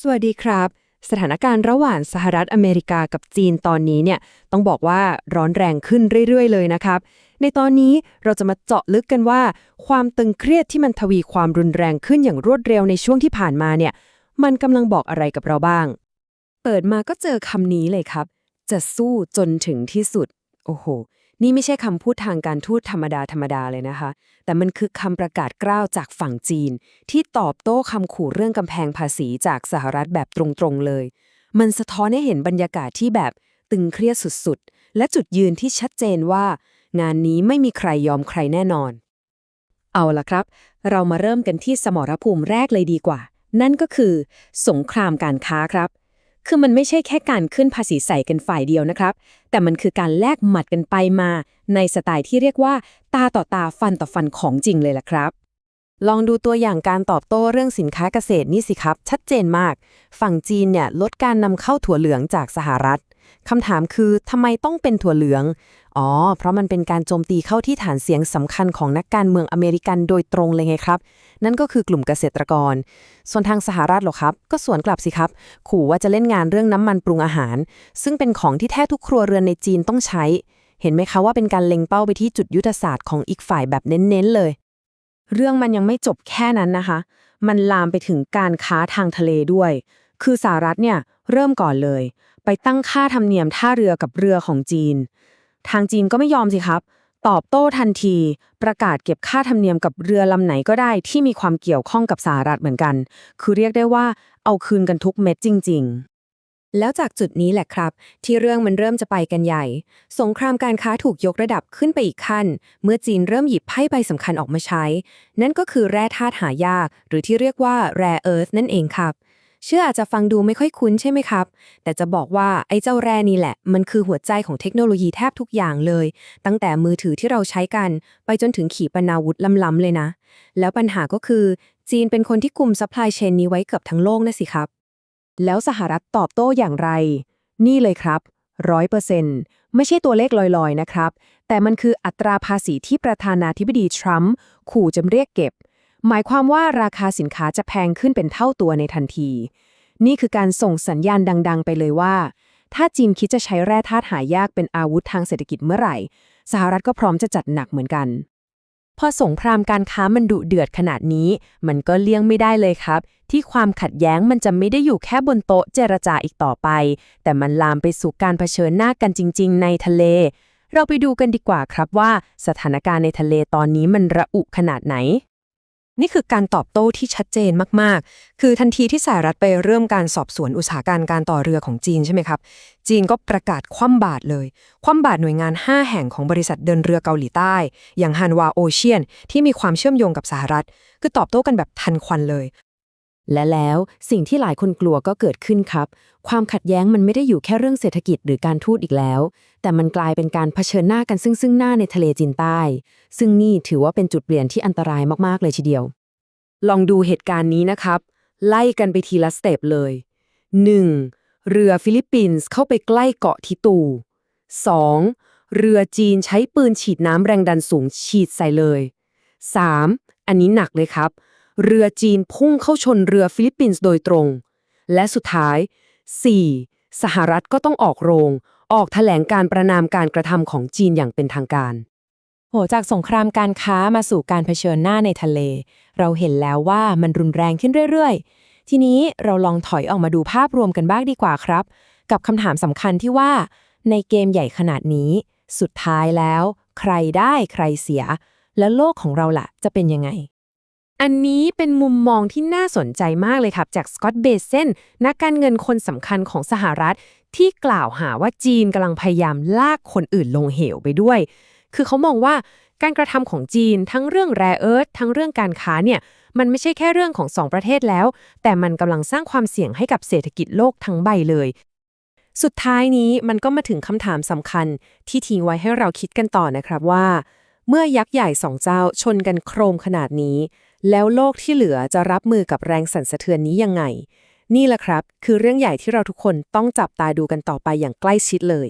สวัสดีครับ สถานการณ์ระหว่างสหรัฐอเมริกากับจีนตอนนี้เนี่ยต้องบอกว่าร้อนแรงขึ้นเรื่อย ๆ เลยนะครับ ในตอนนี้เราจะมาเจาะลึกกันว่า ความตึงเครียดที่มันทวีความรุนแรงขึ้นอย่างรวดเร็วในช่วงที่ผ่านมาเนี่ยมันกำลังบอกอะไรกับเราบ้าง เปิดมาก็เจอคำนี้เลยครับ จะสู้จนถึงที่สุด โอ้โห นี่ไม่ใช่คำพูดทางการทูตธรรมดาธรรมดาเลยนะคะ แต่มันคือคำประกาศกล้าวจากฝั่งจีน ที่ตอบโต้คำขู่เรื่องกำแพงภาษีจากสหรัฐแบบตรงๆเลย มันสะท้อนให้เห็นบรรยากาศที่แบบตึงเครียดสุดๆ และจุดยืนที่ชัดเจนว่า งานนี้ไม่มีใครยอมใครแน่นอน เอาล่ะครับ เรามาเริ่มกันที่สมรภูมิแรกเลยดีกว่า นั่นก็คือ สงครามการค้าครับ คือมันไม่ใช่แค่การขึ้นภาษีใส่กันฝ่ายเดียวนะครับ แต่มันคือการแลกหมัดกันไปมา ในสไตล์ที่เรียกว่า ตาต่อตาฟันต่อฟันของจริงเลยล่ะครับ ลองดูตัวอย่างการตอบโต้เรื่องสินค้าเกษตรนี่สิครับ ชัดเจนมาก ฝั่งจีนเนี่ยลดการนำเข้าถั่วเหลืองจากสหรัฐ คำถามคือทำไมต้องเป็นถั่วเหลือง อ๋อ เพราะมันเป็นการโจมตีเข้าที่ฐานเสียงสำคัญของนักการเมืองอเมริกันโดยตรงเลยไงครับ นั่นก็คือกลุ่มเกษตรกร ส่วนทางสหรัฐหรอครับ ก็สวนกลับสิครับ ขู่ว่าจะเล่นงานเรื่องน้ำมันปรุงอาหาร ซึ่งเป็นของที่แทบทุกครัวเรือนในจีนต้องใช้ เห็นไหมคะว่าเป็นการเล็งเป้าไปที่จุดยุทธศาสตร์ของอีกฝ่ายแบบเน้นๆเลย เรื่องมันยังไม่จบแค่นั้นนะคะ มันลามไปถึงการค้าทางทะเลด้วย คือสหรัฐเนี่ยเริ่มก่อนเลย ไปตั้งค่าธรรมเนียมท่าเรือกับเรือของจีน ทางจีนก็ไม่ยอมสิครับ ตอบโต้ทันที ประกาศเก็บค่าธรรมเนียมกับเรือลำไหนก็ได้ที่มีความเกี่ยวข้องกับสหรัฐเหมือนกัน คือเรียกได้ว่าเอาคืนกันทุกเม็ดจริง ๆแล้วจากจุดนี้แหละครับ ที่เรื่องมันเริ่มจะไปกันใหญ่ สงครามการค้าถูกยกระดับขึ้นไปอีกขั้น เมื่อจีนเริ่มหยิบไพ่ใบสำคัญออกมาใช้ นั่นก็คือแร่ธาตุหายาก หรือที่เรียกว่า rare earth นั่นเองครับ ชื่ออาจจะฟังดูไม่ค่อยคุ้นใช่ไหมครับ แต่จะบอกว่าไอ้เจ้าแร่นี่แหละ มันคือหัวใจของเทคโนโลยีแทบทุกอย่างเลย ตั้งแต่มือถือที่เราใช้กัน ไปจนถึงขีปนาวุธล้ำๆเลยนะ แล้วปัญหาก็คือจีนเป็นคนที่กลุ่มซัพพลายเชนนี้ไว้เกือบทั้งโลกนะสิครับ แล้วสหรัฐตอบโต้อย่างไร นี่เลยครับร้อยเปอร์เซ็นต์ไม่ใช่ตัวเลขลอยๆนะครับ แต่มันคืออัตราภาษีที่ประธานาธิบดีทรัมป์ขู่จะเรียกเก็บ หมายความว่าราคาสินค้าจะแพงขึ้นเป็นเท่าตัวในทันที นี่คือการส่งสัญญาณดัง ๆ ไปเลยว่า ถ้าจีนคิดจะใช้แร่ธาตุหายากเป็นอาวุธทางเศรษฐกิจเมื่อไหร่ สหรัฐก็พร้อมจะจัดหนักเหมือนกัน พอสงครามการค้ามันดุเดือดขนาดนี้ มันก็เลี่ยงไม่ได้เลยครับ ที่ความขัดแย้งมันจะไม่ได้อยู่แค่บนโต๊ะเจรจาอีกต่อไป แต่มันลามไปสู่การเผชิญหน้ากันจริง ๆ ในทะเลเราไปดูกันดีกว่าครับว่าสถานการณ์ในทะเลตอนนี้มันระอุขนาดไหน นี่คือการตอบโต้ที่ชัดเจนมาก ๆ คือทันทีที่สหรัฐไปเริ่มการสอบสวนอุตสาหการการต่อเรือของจีนใช่ไหมครับ จีนก็ประกาศคว่ำบาตรเลย คว่ำบาตรหน่วยงาน 5 แห่งของบริษัทเดินเรือเกาหลีใต้ อย่างฮันวาโอเชียน ที่มีความเชื่อมโยงกับสหรัฐ คือตอบโต้กันแบบทันควันเลย และแล้วสิ่งที่หลายคนกลัวก็เกิดขึ้นครับ ความขัดแย้งมันไม่ได้อยู่แค่เรื่องเศรษฐกิจหรือการทูตอีกแล้ว แต่มันกลายเป็นการเผชิญหน้ากันซึ่งซึ่งหน้าในทะเลจีนใต้ ซึ่งนี่ถือว่าเป็นจุดเปลี่ยนที่อันตรายมากๆเลยทีเดียว ลองดูเหตุการณ์นี้นะครับ ไล่กันไปทีละสเต็ปเลย 1. เรือฟิลิปปินส์เข้าไปใกล้เกาะทิตู 2. เรือจีนใช้ปืนฉีดน้ำแรงดันสูงฉีดใส่เลย 3. อันนี้หนักเลยครับ เรือจีนพุ่งเข้าชนเรือฟิลิปปินส์โดยตรง และสุดท้าย 4. สหรัฐก็ต้องออกโรง ออกแถลงการประนามการกระทำของจีนอย่างเป็นทางการ โหจากสงครามการค้ามาสู่การเผชิญหน้าในทะเล เราเห็นแล้วว่ามันรุนแรงขึ้นเรื่อยๆ ทีนี้เราลองถอยออกมาดูภาพรวมกันบ้างดีกว่าครับ กับคำถามสำคัญที่ว่า ในเกมใหญ่ขนาดนี้ สุดท้ายแล้ว ใครได้ใครเสีย และโลกของเราล่ะ จะเป็นยังไง อันนี้เป็นมุมมองที่น่าสนใจมากเลยครับ จากสกอตเบเซนนักการเงินคนสำคัญของสหรัฐ ที่กล่าวหาว่าจีนกำลังพยายามลากคนอื่นลงเหวไปด้วย คือเขามองว่าการกระทำของจีนทั้งเรื่องแรเอิร์ธทั้งเรื่องการค้าเนี่ยมันไม่ใช่แค่เรื่องของสองประเทศแล้ว แต่มันกำลังสร้างความเสี่ยงให้กับเศรษฐกิจโลกทั้งใบเลย สุดท้ายนี้มันก็มาถึงคำถามสำคัญ ที่ทิ้งไว้ให้เราคิดกันต่อนะครับว่า เมื่อยักษ์ใหญ่สองเจ้าชนกันโครมขนาดนี้ แล้วโลกที่เหลือจะรับมือกับแรงสั่นสะเทือนนี้ยังไง นี่แหละครับ คือเรื่องใหญ่ที่เราทุกคนต้องจับตาดูกันต่อไปอย่างใกล้ชิดเลย